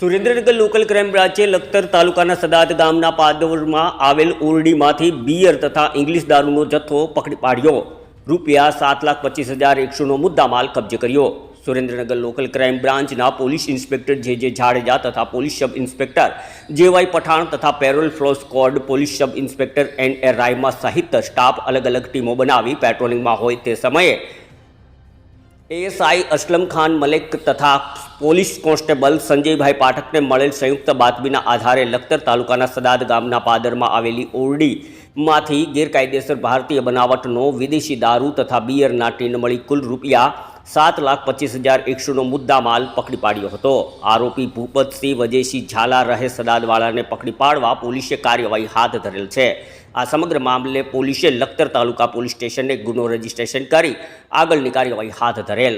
Surendranagar local crime બ્રાંચે લખતર તાલુકાના સદાત ગામના પાદરમાં આવેલ ઓરડીમાંથી બિયર તથા ઇંગ્લિશ દારૂનો જથ્થો પકડી પાડ્યો. રૂપિયા સાત લાખ પચીસ હજાર એકસોનો મુદ્દામાલ કબજે કર્યો. સુરેન્દ્રનગર લોકલ ક્રાઇમ બ્રાન્ચના police inspector J J Jadeja તથા police sub inspector JY Pathan તથા parole furlough squad police sub inspector N A Rayma સહિત સ્ટાફ અલગ અલગ ટીમો બનાવી પેટ્રોલિંગમાં હોય તે સમયે એએસઆઈ અસલમ ખાન મલેક તથા પોલીસ કોન્સ્ટેબલ સંજયભાઈ પાઠકને મળેલ સંયુક્ત બાતમીના આધારે લખતર તાલુકાના સદાદ ગામના પાદરમાં આવેલી ઓરડીમાંથી ગેરકાયદેસર ભારતીય બનાવટનો વિદેશી દારૂ તથા બિયરના ટીન મળી કુલ રૂપિયા સાત લાખ પચીસ હજાર એકસોનો મુદ્દામાલ પકડી પાડ્યો હતો. આરોપી ભૂપતસિંહ વજયસિંહ ઝાલા રહે સદાદવાળાને પકડી પાડવા પોલીસે કાર્યવાહી હાથ ધરેલ છે. આ સમગ્ર મામલે પોલીસે લખતર તાલુકા પોલીસ સ્ટેશને ગુનો રજીસ્ટ્રેશન કરી આગળની કાર્યવાહી હાથ ધરેલ.